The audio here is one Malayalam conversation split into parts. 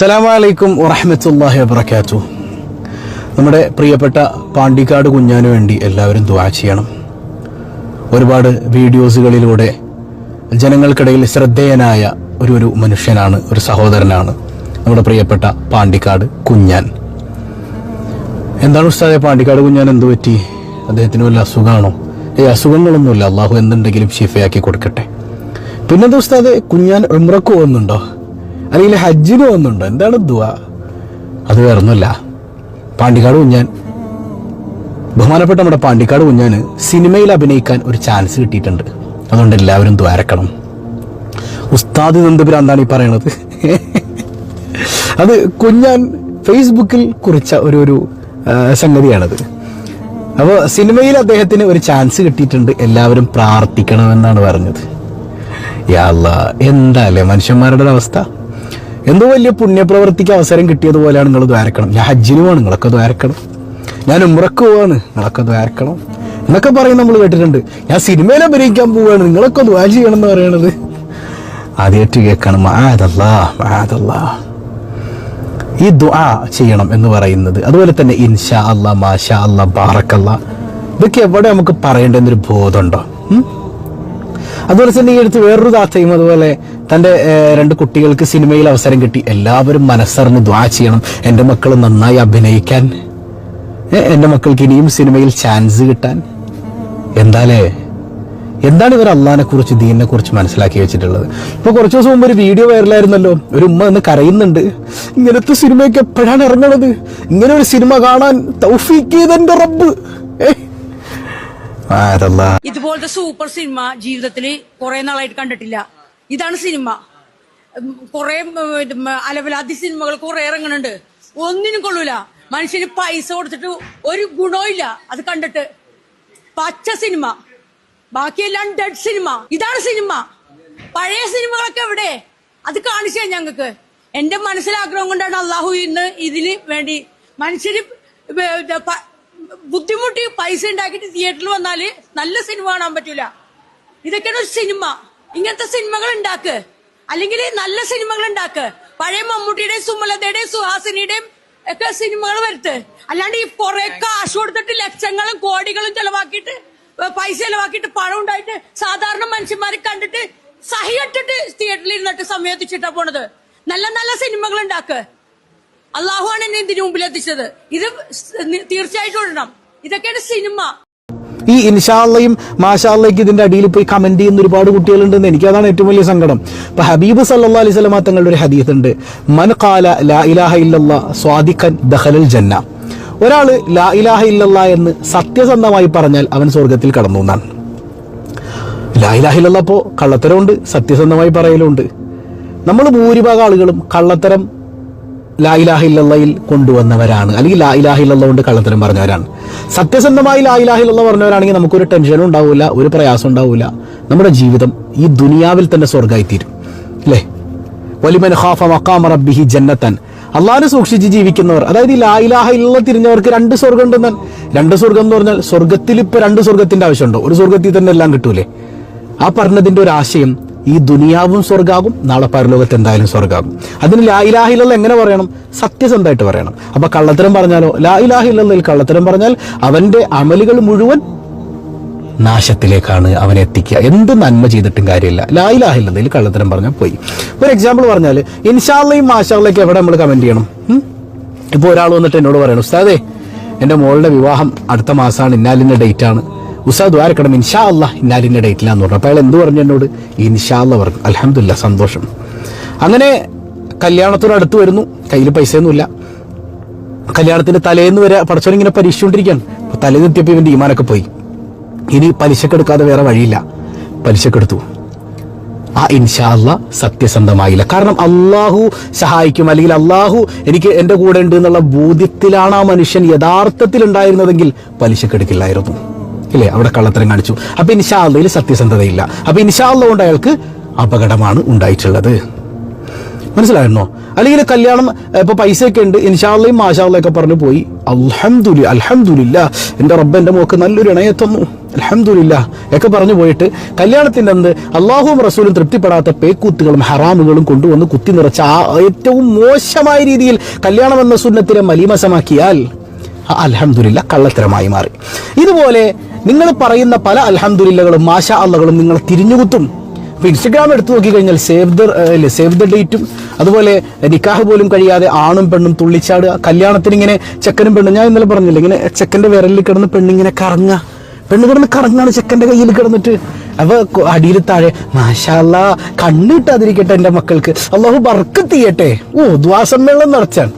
സലാമലൈക്കും വറഹമത്തല്ലാഹി വബർക്കാത്തു നമ്മുടെ പ്രിയപ്പെട്ട പാണ്ടിക്കാട് കുഞ്ഞാനു വേണ്ടി എല്ലാവരും ദുആ ചെയ്യണം. ഒരുപാട് വീഡിയോസുകളിലൂടെ ജനങ്ങൾക്കിടയിൽ ശ്രദ്ധേയനായ ഒരു ഒരു മനുഷ്യനാണ് ഒരു സഹോദരനാണ് നമ്മുടെ പ്രിയപ്പെട്ട പാണ്ടിക്കാട് കുഞ്ഞാൻ. എന്താണ് ഉസ്താദെ പാണ്ടിക്കാട് കുഞ്ഞാൻ എന്തു പറ്റി? അദ്ദേഹത്തിന് വല്ല അസുഖമാണോ ഏ അസുഖങ്ങളൊന്നുമില്ല. അള്ളാഹു എന്തുണ്ടെങ്കിലും ഷിഫയാക്കി കൊടുക്കട്ടെ. പിന്നെന്താ ഉസ്താദെ കുഞ്ഞാൻ ഉമ്രക്ക് പോകുന്നുണ്ടോ? അല്ലെങ്കിൽ ഹജ്ജിന് വന്നുണ്ടോ എന്താണ് ദുആ? അത് വേറൊന്നുമില്ല. പാണ്ടിക്കാട് കുഞ്ഞാൻ. ബഹുമാനപ്പെട്ട നമ്മുടെ പാണ്ടിക്കാട് കുഞ്ഞാന് സിനിമയിൽ അഭിനയിക്കാൻ ഒരു ചാൻസ് കിട്ടിയിട്ടുണ്ട്. അതുകൊണ്ട് എല്ലാവരും ദ്വാരക്കണം ഉസ്താദ് നന്ദപുരാന്താണ് ഈ പറയണത്. അത് കുഞ്ഞാൻ ഫേസ്ബുക്കിൽ കുറിച്ച ഒരു ഒരു സംഗതിയാണത്. അപ്പോൾ സിനിമയിൽ അദ്ദേഹത്തിന് ഒരു ചാൻസ് കിട്ടിയിട്ടുണ്ട്. എല്ലാവരും പ്രാർത്ഥിക്കണമെന്നാണ് പറഞ്ഞത്. യാ എന്താ അല്ലേ മനുഷ്യന്മാരുടെ അവസ്ഥ? എന്തോ വലിയ പുണ്യപ്രവർത്തിക്ക് അവസരം കിട്ടിയതുപോലെയാണ് നിങ്ങൾ ദ്വാരക്കണം. ഞാൻ ഹജ്ജിന് പോവാണ് നിങ്ങളൊക്കെ ദ്വാരക്കണം. ഞാൻ ഉമ്രക്ക് പോവാണ് നിങ്ങളൊക്കെ ദ്വാരക്കണം. എന്നൊക്കെ പറയും നമ്മൾ കേട്ടിട്ടുണ്ട്. ഞാൻ സിനിമയിൽ അഭിനയിക്കാൻ പോവാണ് നിങ്ങളൊക്കെ ദ്വാ ചെയ്യണം എന്ന് പറയണത്. ആദ്യമായിട്ട് കേൾക്കണം മാതല്ല മാതല്ലാ ഈ ദുആ ചെയ്യണം എന്ന് പറയുന്നത്. അതുപോലെ തന്നെ ഇൻഷാ അല്ല മാഷാ അല്ല ബാറക്കല്ല. ഇതൊക്കെ എവിടെ നമുക്ക് പറയേണ്ടെന്നൊരു ബോധമുണ്ടോ? അതുപോലെ തന്നെ ഈ അടുത്ത് വേറൊരു താത്തയും അതുപോലെ തന്റെ രണ്ട് കുട്ടികൾക്ക് സിനിമയിൽ അവസരം കിട്ടി. എല്ലാവരും മനസ്സറിഞ്ഞ് ദ്വാ ചെയ്യണം. എന്റെ മക്കൾ നന്നായി അഭിനയിക്കാൻ. ഏഹ്, എന്റെ മക്കൾക്ക് ഇനിയും സിനിമയിൽ ചാൻസ് കിട്ടാൻ. എന്താലേ? എന്താണ് ഇവർ അള്ളഹാനെ കുറിച്ച് ദീനിനെ കുറിച്ച് മനസ്സിലാക്കി വെച്ചിട്ടുള്ളത്? ഇപ്പൊ കുറച്ച് ദിവസം മുമ്പ് ഒരു വീഡിയോ വൈറലായിരുന്നല്ലോ ഒരു ഉമ്മ എന്ന് കരയുന്നുണ്ട്. ഇങ്ങനത്തെ സിനിമയൊക്കെ എപ്പോഴാണ് ഇറങ്ങണത്? ഇങ്ങനെ ഒരു സിനിമ കാണാൻ തൗഫീഖ് റബ്ബ്. ഏ ആരല്ലാ ഇതുപോലത്തെ സൂപ്പർ സിനിമ ജീവിതത്തിൽ കുറെ നാളായിട്ട് കണ്ടിട്ടില്ല. ഇതാണ് സിനിമ. കുറെ അലവലാതി സിനിമകൾ കുറെ ഇറങ്ങുന്നുണ്ട് ഒന്നിനും കൊള്ളൂല. മനുഷ്യന് പൈസ കൊടുത്തിട്ട് ഒരു ഗുണവും അത് കണ്ടിട്ട്. പച്ച സിനിമ. ബാക്കിയെല്ലാം ഡെഡ് സിനിമ. ഇതാണ് സിനിമ. പഴയ സിനിമകളൊക്കെ എവിടെ? അത് കാണിച്ചു ഞങ്ങൾക്ക്. എന്റെ മനസ്സിലാഗ്രഹം കൊണ്ടാണ് അള്ളാഹു ഇന്ന് ഇതിന് വേണ്ടി മനുഷ്യര് ബുദ്ധിമുട്ടി പൈസ ഉണ്ടാക്കിയിട്ട് തിയേറ്ററിൽ വന്നാൽ നല്ല സിനിമ കാണാൻ പറ്റൂല. ഇതൊക്കെയാണ് ഒരു സിനിമ ഇങ്ങനത്തെ സിനിമകൾ ഉണ്ടാക്ക് അല്ലെങ്കിൽ നല്ല സിനിമകൾ ഉണ്ടാക്ക് പഴയ മമ്മൂട്ടിയുടെയും സുമലതയുടെയും സുഹാസിനിയുടെയും ഒക്കെ സിനിമകൾ വരുത്ത്. അല്ലാണ്ട് ഈ കുറെ കാശ് കൊടുത്തിട്ട് ലക്ഷങ്ങളും കോടികളും ചെലവാക്കിയിട്ട് പൈസ ചെലവാക്കിയിട്ട് പണം ഉണ്ടായിട്ട് സാധാരണ മനുഷ്യന്മാരെ കണ്ടിട്ട് സഹിയിട്ടിട്ട് തിയേറ്ററിൽ ഇരുന്നിട്ട് സമയത്തിച്ചിട്ടാ പോണത്. നല്ല നല്ല സിനിമകൾ ഉണ്ടാക്ക് അള്ളാഹുവാണ് എന്നെ ഇതിനു മുമ്പിൽ എത്തിച്ചത്. ഇത് തീർച്ചയായിട്ടും ഇടണം. ഇതൊക്കെയാണ് സിനിമ. ഈ ഇൻഷാല്ലയും മാഷാല്ലയ്ക്ക് ഇതിന്റെ അടിയിൽ പോയി കമന്റ് ചെയ്യുന്ന ഒരുപാട് കുട്ടികളുണ്ടെന്ന് എനിക്ക് അതാണ് ഏറ്റവും വലിയ സങ്കടം. ഇപ്പൊ ഹബീബ് സല്ലാ അലൈഹി സ്വലമ തങ്ങളുടെ ഒരു ഹദീസ് ഉണ്ട്. മൻ ഖാല ലാ ഇലാഹ ഇല്ലല്ലാ സ്വാദിഖൻ ദഹലൽ ജന്ന. ഒരാൾ ലാ ഇലാഹ ഇല്ലല്ലാ എന്ന് സത്യസന്ധമായി പറഞ്ഞാൽ അവൻ സ്വർഗത്തിൽ കടന്നു എന്നാണ്. ലാ ഇലാഹ ഇല്ലല്ലാ അപ്പോ കള്ളത്തരമുണ്ട് സത്യസന്ധമായി പറയലുണ്ട്. നമ്മൾ ഭൂരിഭാഗം ആളുകളും കള്ളത്തരം ലാ ഇലാഹ ഇല്ലല്ലയിൽ കൊണ്ടുവന്നവരാണ്. അല്ലെങ്കിൽ ലാ ഇലാഹ ഇല്ലല്ല കൊണ്ട് കള്ളത്തരം പറഞ്ഞവരാണ്. സത്യസന്ധമായി ലാ ഇലാഹ ഇല്ലല്ല പറഞ്ഞവരാണെങ്കിൽ നമുക്കൊരു ടെൻഷനും ഉണ്ടാവില്ല ഒരു പ്രയാസം ഉണ്ടാവില്ല നമ്മുടെ ജീവിതം ഈ ദുനിയാവിൽ തന്നെ സ്വർഗമായി തീരും അല്ലേ? വലിമൻ ഹാഫ മഖാമ റബ്ബിഹി ജന്നത്തൻ. അള്ളാഹിനെ സൂക്ഷിച്ച് ജീവിക്കുന്നവർ അതായത് ഈ ലായിലാഹ ഇല്ല തിരിഞ്ഞവർക്ക് രണ്ട് സ്വർഗം ഉണ്ടെന്ന് രണ്ട് സ്വർഗം എന്ന് പറഞ്ഞാൽ സ്വർഗത്തിൽ ഇപ്പൊ രണ്ട് സ്വർഗത്തിന്റെ ആവശ്യമുണ്ടോ? ഒരു സ്വർഗത്തിൽ തന്നെ എല്ലാം കിട്ടൂലേ? ആ പറഞ്ഞതിന്റെ ഒരു ആശയം ഈ ദുനിയാവും സ്വർഗാകും നാളെ പരലോകത്ത് എന്തായാലും സ്വർഗാകും. അതിന് ലാ ഇലാഹിലുള്ള എങ്ങനെ പറയണം? സത്യസന്ധമായിട്ട് പറയണം. അപ്പൊ കള്ളത്തരം പറഞ്ഞാലോ? ലാ ഇലാഹില്ലയിൽ കള്ളത്തരം പറഞ്ഞാൽ അവന്റെ അമലുകൾ മുഴുവൻ നാശത്തിലേക്കാണ് അവനെ എത്തിക്കുക. എന്ത് നന്മ ചെയ്തിട്ടും കാര്യമില്ല. ലാ ഇലാഹില്ലയിൽ കള്ളത്തരം പറഞ്ഞാൽ പോയി. ഒരു എക്സാമ്പിൾ പറഞ്ഞാൽ ഇൻഷാല്ലയും മാഷാള്ളയൊക്കെ എവിടെ നമ്മൾ കമന്റ് ചെയ്യണം? ഇപ്പോൾ ഇപ്പൊ ഒരാൾ വന്നിട്ട് എന്നോട് പറയണം ഉസ്താദേ എന്റെ മോളുടെ വിവാഹം അടുത്ത മാസമാണ് ഇന്നാലിന്റെ ഡേറ്റ് ആണ്. ഉസ്താദ് ദ്വാരക്കണം ഇൻഷാ അല്ല ഇന്നാലിന്റെ ഡേറ്റിലാന്ന് പറഞ്ഞു. അപ്പോൾ അയാൾ എന്ത് പറഞ്ഞു എന്നോട്? ഇൻഷാ അല്ല പറഞ്ഞു. അലഹമില്ല സന്തോഷം. അങ്ങനെ കല്യാണത്തോട് അടുത്ത് വരുന്നു. കയ്യിൽ പൈസയൊന്നുമില്ല. കല്യാണത്തിന്റെ തലേന്ന് വരെ പടച്ചോൻ ഇങ്ങനെ പരീക്ഷിച്ചുകൊണ്ടിരിക്കുകയാണ്. അപ്പോൾ തലേന്ന് എത്തിയപ്പോൾ ഇവന്റെ ഈമാനൊക്കെ പോയി. ഇനി പലിശക്കെടുക്കാതെ വേറെ വഴിയില്ല. പലിശക്കെടുത്തു ആ ഇൻഷാ അല്ല സത്യസന്ധമായില്ല. കാരണം അള്ളാഹു സഹായിക്കും. അല്ലെങ്കിൽ അള്ളാഹു എനിക്ക് എന്റെ കൂടെ ഉണ്ട് എന്നുള്ള ബോധ്യത്തിലാണ് ആ മനുഷ്യൻ യഥാർത്ഥത്തിൽ ഉണ്ടായിരുന്നതെങ്കിൽ പലിശക്കെടുക്കില്ലായിരുന്നു ഇല്ലേ അവിടെ കള്ളത്തരം കാണിച്ചു. അപ്പൊ ഇൻഷാ അള്ളയിൽ സത്യസന്ധതയില്ല. അപ്പൊ ഇൻഷാ അല്ല കൊണ്ട് അയാൾക്ക് അപകടമാണ് ഉണ്ടായിട്ടുള്ളത്. മനസ്സിലായിരുന്നോ അല്ലെങ്കിൽ കല്യാണം ഇപ്പൊ പൈസയൊക്കെ ഉണ്ട്. ഇൻഷാള്ളയും മാഷാള്ളയൊക്കെ പറഞ്ഞു പോയി. അൽഹംദുലി അൽഹംദുലില്ല. എന്റെ റബ്ബ് എന്റെ മോക്ക് നല്ലൊരു ഇണയെ തന്നു. അൽഹംദുലില്ല. ഒക്കെ പറഞ്ഞു പോയിട്ട് കല്യാണത്തിന്റെ അന്ന് അള്ളാഹുവും റസൂലും തൃപ്തിപ്പെടാത്ത പേക്കൂത്തുകളും ഹറാമുകളും കൊണ്ടുവന്ന് കുത്തി നിറച്ച ആ ഏറ്റവും മോശമായ രീതിയിൽ കല്യാണം എന്ന സുന്നത്തിനെ മലീമസമാക്കിയാൽ അൽഹംദുലില്ല കള്ളത്തരമായി മാറി. ഇതുപോലെ നിങ്ങൾ പറയുന്ന പല അൽഹംദുലില്ലകളും മാഷ അള്ളകളും നിങ്ങൾ തിരിഞ്ഞുകുത്തും. ഇപ്പൊ ഇൻസ്റ്റഗ്രാം എടുത്തു നോക്കി കഴിഞ്ഞാൽ സേവ് ദ സേവ് ദ ഡേറ്റും അതുപോലെ നിക്കാഹ് പോലും കഴിയാതെ ആണും പെണ്ണും തുള്ളിച്ചാടുക കല്യാണത്തിന് ഇങ്ങനെ ചെക്കനും പെണ്ണും ഞാൻ ഇന്നലെ പറഞ്ഞില്ല ഇങ്ങനെ ചെക്കന്റെ വിരലിൽ കിടന്ന് പെണ്ണിങ്ങനെ കറങ്ങുക. പെണ്ണ് കിടന്ന് കറങ്ങാണ് ചെക്കന്റെ കയ്യിൽ കിടന്നിട്ട്. അവ അടിയിൽ താഴെ മാഷാല്ല കണ്ണിട്ടാതിരിക്കട്ടെ എന്റെ മക്കൾക്ക്. അള്ളാഹു ബർക്കത്ത് തീയട്ടെ ഓ ദ്വാസമ്മേളം നടച്ചാണ്.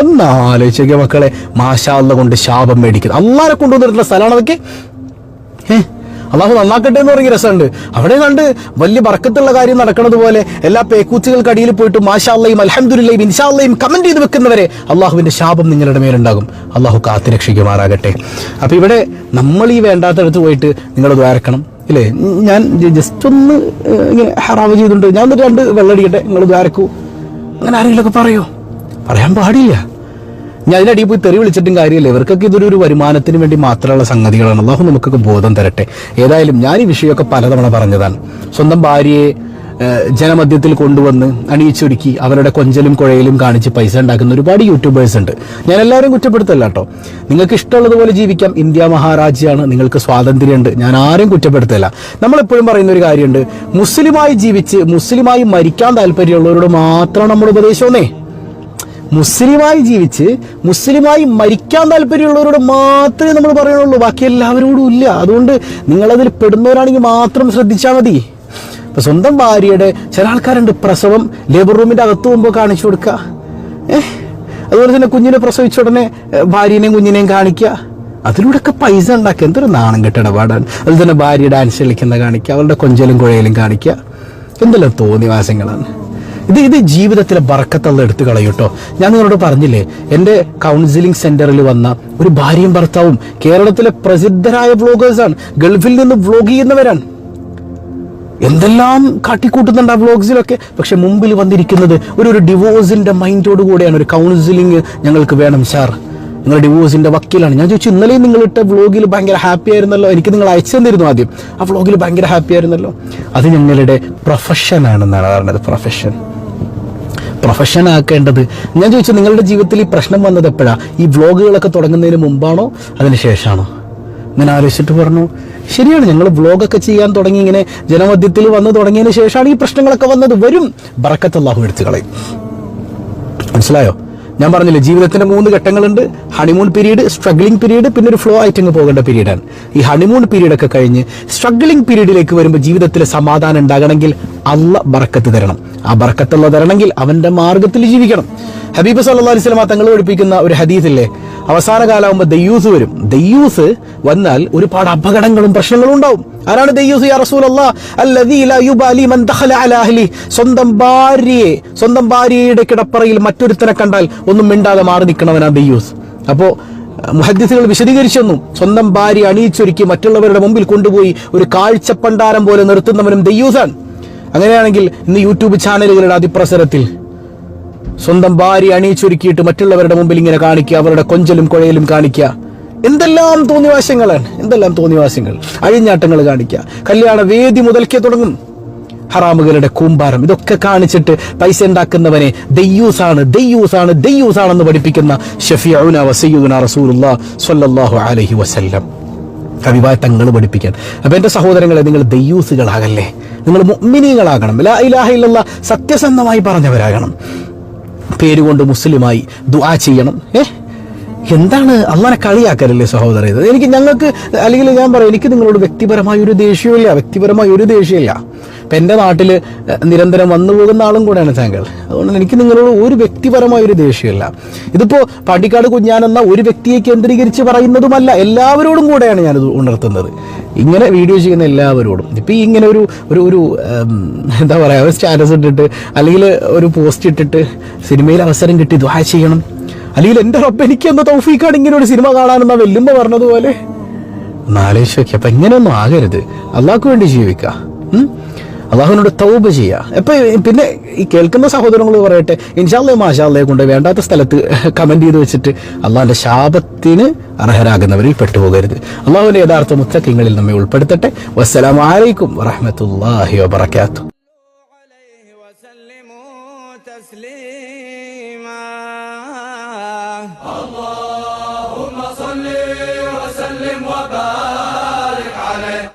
ഒന്ന് ആലോചിക്കുക മക്കളെ. മാഷാല്ല കൊണ്ട് ശാപം മേടിക്കുന്നു. അള്ളാരെ കൊണ്ടുവന്നിട്ടുള്ള സ്ഥലമാണ് അതൊക്കെ. ഏ അള്ളാഹു നന്നാക്കട്ടെ എന്ന് പറഞ്ഞ രസമുണ്ട്. അവിടെ കണ്ട് വലിയ വർക്കത്തുള്ള കാര്യം നടക്കുന്നത് പോലെ എല്ലാ പേക്കൂച്ചുകൾക്കടിയിൽ പോയിട്ട് മാഷാല്ലയും അലഹമുല്ലയും ഇൻഷാല്ലയും കമന്റ് ചെയ്ത് വെക്കുന്നവരെ അള്ളാഹുവിന്റെ ശാപം നിങ്ങളുടെ മേലുണ്ടാകും. അള്ളാഹു കാത്തുരക്ഷിക്കുമാറാകട്ടെ. അപ്പൊ ഇവിടെ നമ്മൾ ഈ വേണ്ടാത്തടത്ത് പോയിട്ട് നിങ്ങൾ ദ്വാരക്കണം ഇല്ലേ? ഞാൻ ജസ്റ്റ് ഒന്ന് ഏഹ്, ഇങ്ങനെ ഹറാവ് ചെയ്തിട്ടുണ്ട് ഞാൻ രണ്ട് വെള്ളടിക്കട്ടെ നിങ്ങൾ ദ്വാരക്കൂ അങ്ങനെ ആരെങ്കിലുമൊക്കെ പറയോ? പറയാൻ പാടില്ല. ഞാൻ അതിനടിയിൽ പോയി തെറി വിളിച്ചിട്ടും കാര്യമില്ല. ഇവർക്കൊക്കെ ഇതൊരു ഒരു വരുമാനത്തിന് വേണ്ടി മാത്രമുള്ള സംഗതികളാണ്. അള്ളാഹു നമുക്കൊക്കെ ബോധം തരട്ടെ. ഏതായാലും ഞാൻ ഈ വിഷയമൊക്കെ പലതവണ പറഞ്ഞതാണ്. സ്വന്തം ഭാര്യയെ ജനമധ്യത്തിൽ കൊണ്ടുവന്ന് അണിയിച്ചൊരുക്കി അവരുടെ കൊഞ്ചലും കുഴയിലും കാണിച്ച് പൈസ ഉണ്ടാക്കുന്ന ഒരുപാട് യൂട്യൂബേഴ്സ് ഉണ്ട്. ഞാൻ എല്ലാവരും കുറ്റപ്പെടുത്തല്ല കേട്ടോ. നിങ്ങൾക്ക് ഇഷ്ടമുള്ളതുപോലെ ജീവിക്കാം. ഇന്ത്യ മഹാരാജ്യമാണ്. നിങ്ങൾക്ക് സ്വാതന്ത്ര്യമുണ്ട്. ഞാൻ ആരും കുറ്റപ്പെടുത്തല്ല. നമ്മളെപ്പോഴും പറയുന്ന ഒരു കാര്യമുണ്ട്. മുസ്ലിമായി ജീവിച്ച് മുസ്ലിമായി മരിക്കാൻ താല്പര്യമുള്ളവരോട് മാത്രമാണ് നമ്മുടെ ഉപദേശമെന്നേ മുസ്ലിമായി ജീവിച്ച് മുസ്ലിമായി മരിക്കാൻ താല്പര്യമുള്ളവരോട് മാത്രമേ നമ്മൾ പറയുള്ളൂ ബാക്കി എല്ലാവരോടും ഇല്ല. അതുകൊണ്ട് നിങ്ങളതിൽ പെടുന്നവരാണെങ്കിൽ മാത്രം ശ്രദ്ധിച്ചാൽ മതി. ഇപ്പൊ സ്വന്തം ഭാര്യയുടെ ചില ആൾക്കാരുണ്ട്. പ്രസവം ലേബർ റൂമിന്റെ അകത്ത് പോകുമ്പോൾ കാണിച്ചു കൊടുക്കുക ഏഹ് അതുപോലെ തന്നെ കുഞ്ഞിനെ പ്രസവിച്ച ഉടനെ ഭാര്യനെയും കുഞ്ഞിനെയും കാണിക്കുക അതിലൂടെയൊക്കെ പൈസ ഉണ്ടാക്കുക എന്തൊരു നാണം കെട്ടിട ഇടപാടാണ്. അതുപോലെ തന്നെ ഭാര്യ ഡാൻസ് കളിക്കുന്ന കാണിക്കുക അവരുടെ കൊഞ്ചലും കുഴയിലും കാണിക്കുക എന്തെല്ലാം തോന്നിവാസങ്ങളാണ്. ഇത് ഇത് ജീവിതത്തിലെ ബറക്കത്തുള്ള എടുത്തു കളയും കേട്ടോ. ഞാൻ നിങ്ങളോട് പറഞ്ഞില്ലേ എന്റെ കൗൺസിലിംഗ് സെന്ററിൽ വന്ന ഒരു ഭാര്യയും ഭർത്താവും കേരളത്തിലെ പ്രസിദ്ധരായ വ്ളോഗേഴ്സാണ് ഗൾഫിൽ നിന്ന് വ്ളോഗ് ചെയ്യുന്നവരാണ്. എന്തെല്ലാം കാട്ടിക്കൂട്ടുന്നുണ്ട് ആ വ്ളോഗ്സിലൊക്കെ പക്ഷെ മുമ്പിൽ വന്നിരിക്കുന്നത് ഒരു ഒരു ഡിവോഴ്സിന്റെ മൈൻഡോട് കൂടെയാണ് ഒരു കൗൺസിലിംഗ് ഞങ്ങൾക്ക് വേണം സാർ. നിങ്ങൾ ഡിവോഴ്സിന്റെ വക്കീലാണ്. ഞാൻ ചോദിച്ചു ഇന്നലെയും നിങ്ങൾ ഇട്ട വ്ളോഗിൽ ഭയങ്കര ഹാപ്പി ആയിരുന്നല്ലോ? എനിക്ക് നിങ്ങൾ അയച്ചു തന്നിരുന്നു ആദ്യം. ആ വ്ളോഗിൽ ഭയങ്കര ഹാപ്പി ആയിരുന്നല്ലോ. അത് ഞങ്ങളുടെ പ്രൊഫഷൻ ആണെന്നാണ് പറഞ്ഞത് പ്രൊഫഷൻ പ്രൊഫഷൻ ആക്കേണ്ടത്? ഞാൻ ചോദിച്ചു നിങ്ങളുടെ ജീവിതത്തിൽ ഈ പ്രശ്നം വന്നത് എപ്പോഴാണ് ഈ വ്ളോഗുകളൊക്കെ തുടങ്ങുന്നതിന് മുമ്പാണോ? അതിന് ശേഷമാണോ ഞാൻ ആലോചിച്ചിട്ട് പറഞ്ഞു ശരിയാണ് ഞങ്ങൾ വ്ളോഗൊക്കെ ചെയ്യാൻ തുടങ്ങി ഇങ്ങനെ ജനമധ്യത്തിൽ വന്ന് തുടങ്ങിയതിന് ശേഷമാണ് ഈ പ്രശ്നങ്ങളൊക്കെ വന്നത്. വരും. ബറക്കത്തല്ലാഹു എടുത്തു കളയും. മനസ്സിലായോ? ഞാൻ പറഞ്ഞില്ലേ ജീവിതത്തിന്റെ മൂന്ന് ഘട്ടങ്ങളുണ്ട്. ഹണിമൂൺ പീരീഡ് സ്ട്രഗ്ലിംഗ് പീരീഡ് പിന്നെ ഒരു ഫ്ലോ ആയിട്ട് പോകേണ്ട പീരീഡാണ് ഈ ഹണിമൂൺ പീരീഡ് ഒക്കെ കഴിഞ്ഞ് സ്ട്രഗ്ലിംഗ് പീരീഡിലേക്ക് വരുമ്പോൾ ജീവിതത്തിൽ സമാധാനം ഉണ്ടാകണമെങ്കിൽ അല്ല ബറക്കത്ത് തരണം. ആ ബറക്കത്തുള്ള തരണമെങ്കിൽ അവന്റെ മാർഗത്തിൽ ജീവിക്കണം. ഹബീബ് സല്ലാ അലൈഹി സ്വലാ തങ്ങൾ പഠിപ്പിക്കുന്ന ഒരു ഹദീസില്ലേ അവസാന കാലാവുമ്പോൾ ദയ്യൂസ് വരും. ദയ്യൂസ് വന്നാൽ ഒരുപാട് അപകടങ്ങളും പ്രശ്നങ്ങളും ഉണ്ടാവും. ആരാണ് ദയ്യൂസ്? യാ റസൂലല്ലാ അല്ലദീ ലാ യുബാലി മൻ ദഖല അലാ അഹ്ലി. സ്വന്തം ഭാര്യയെ സ്വന്തം ഭാര്യയുടെ കിടപ്പറയിൽ മറ്റൊരുത്തനെ കണ്ടാൽ ഒന്നും മിണ്ടാതെ മാറി നിൽക്കണവനാ ദയ്യൂസ്. അപ്പോ മുഹദ്ദിസുകൾ വിശദീകരിച്ചെന്നും സ്വന്തം ഭാര്യ അണിയിച്ചൊരുക്കി മറ്റുള്ളവരുടെ മുമ്പിൽ കൊണ്ടുപോയി ഒരു കാഴ്ചപ്പണ്ടാരം പോലെ നിർത്തുന്നവനും ദയ്യൂസാണ്. അങ്ങനെയാണെങ്കിൽ ഇന്ന് യൂട്യൂബ് ചാനലുകളുടെ അതിപ്രസരത്തിൽ സ്വന്തം ഭാര്യ അണിയിച്ചൊരുക്കിയിട്ട് മറ്റുള്ളവരുടെ മുമ്പിൽ ഇങ്ങനെ കാണിക്കുക അവരുടെ കൊഞ്ചലും കുഴയലും കാണിക്കുക. എന്തെല്ലാം തോന്നിവാശങ്ങളാണ് എന്തെല്ലാം തോന്നിവാസങ്ങൾ അഴിഞ്ഞാട്ടങ്ങൾ കാണിക്കുക. കല്യാണ വേദി മുതൽക്കേ തുടങ്ങും. ഹറാമുകളുടെ കൂമ്പാരം ഇതൊക്കെ കാണിച്ചിട്ട് പൈസ ഉണ്ടാക്കുന്നവനെ ദയ്യൂസാണ് ദയ്യൂസാണ് ദയ്യൂസാണെന്ന് പഠിപ്പിക്കുന്ന ഷഫിഉന വസയ്യുന റസൂലുള്ളാ അലൈഹി വസല്ലം. കവിവായ തങ്ങൾ പഠിപ്പിക്കാൻ. അപ്പൊ എന്റെ സഹോദരങ്ങളെ നിങ്ങൾ ദയ്യൂസുകളാകല്ലേ? നിങ്ങൾ മുഅ്മിനീങ്ങളാകണം. ലാ ഇലാഹ ഇല്ലല്ലാ സത്യസന്ധമായി പറഞ്ഞവരാകണം. പേരുകൊണ്ട് മുസ്ലിമായി ദുആ ചെയ്യണം. ഏ? എന്താണ് അള്ളാനെ കളിയാക്കലല്ലേ സഹോദര? ഇത് എനിക്ക് ഞങ്ങൾക്ക് അല്ലെങ്കിൽ ഞാൻ പറയാം എനിക്ക് നിങ്ങളോട് വ്യക്തിപരമായ ഒരു ദേഷ്യമില്ല വ്യക്തിപരമായ ഒരു ദേഷ്യമില്ല. ഇപ്പം എന്റെ നാട്ടിൽ നിരന്തരം വന്നു പോകുന്ന ആളും കൂടെയാണ് താങ്കൾ. അതുകൊണ്ട് എനിക്ക് നിങ്ങളോട് ഒരു വ്യക്തിപരമായ ഒരു ദേഷ്യമില്ല. ഇതിപ്പോൾ പാണ്ടിക്കാട് കുഞ്ഞാനെന്ന ഒരു വ്യക്തിയെ കേന്ദ്രീകരിച്ച് പറയുന്നതുമല്ല എല്ലാവരോടും കൂടെയാണ് ഞാനിത് ഉണർത്തുന്നത്. ഇങ്ങനെ വീഡിയോ ചെയ്യുന്ന എല്ലാവരോടും. ഇപ്പം ഈ ഇങ്ങനെ ഒരു ഒരു ഒരു എന്താ പറയുക ഒരു സ്റ്റാറ്റസ് ഇട്ടിട്ട് അല്ലെങ്കിൽ ഒരു പോസ്റ്റ് ഇട്ടിട്ട് സിനിമയിൽ അവസരം കിട്ടി ദ്വാ ചെയ്യണം. അല്ലെങ്കിൽ എന്റെ റബ്ബ് എനിക്ക് എന്ന തൗഫീക്കാണ് ഇങ്ങനെ ഒരു സിനിമ കാണാനെന്നാ വെല്ലുമ്പോൾ പറഞ്ഞതുപോലെ. ഒന്ന് അപ്പം ഇങ്ങനെയൊന്നും ആകരുത്. അള്ളാഹ്ക്ക് വേണ്ടി ജീവിക്കുക? അള്ളാഹുവിനോട് തൗബ ചെയ്യുക എപ്പൊ പിന്നെ ഈ കേൾക്കുന്ന സഹോദരങ്ങൾ പറയട്ടെ ഇൻഷാല്ലേ മാഷാല്ലേ കൊണ്ട് വേണ്ടാത്ത സ്ഥലത്ത് കമന്റ് ചെയ്ത് വെച്ചിട്ട് അള്ളാഹിന്റെ ശാപത്തിന് അർഹരാകുന്നവരിൽ പെട്ടുപോകരുത്. അള്ളാഹുവിന്റെ യഥാർത്ഥ മുത്തക്കിങ്ങളിൽ നമ്മെ ഉൾപ്പെടുത്തട്ടെ. വസ്സലാമലൈക്കും വറഹമത്തല്ലാഹി വബർക്കാത്തു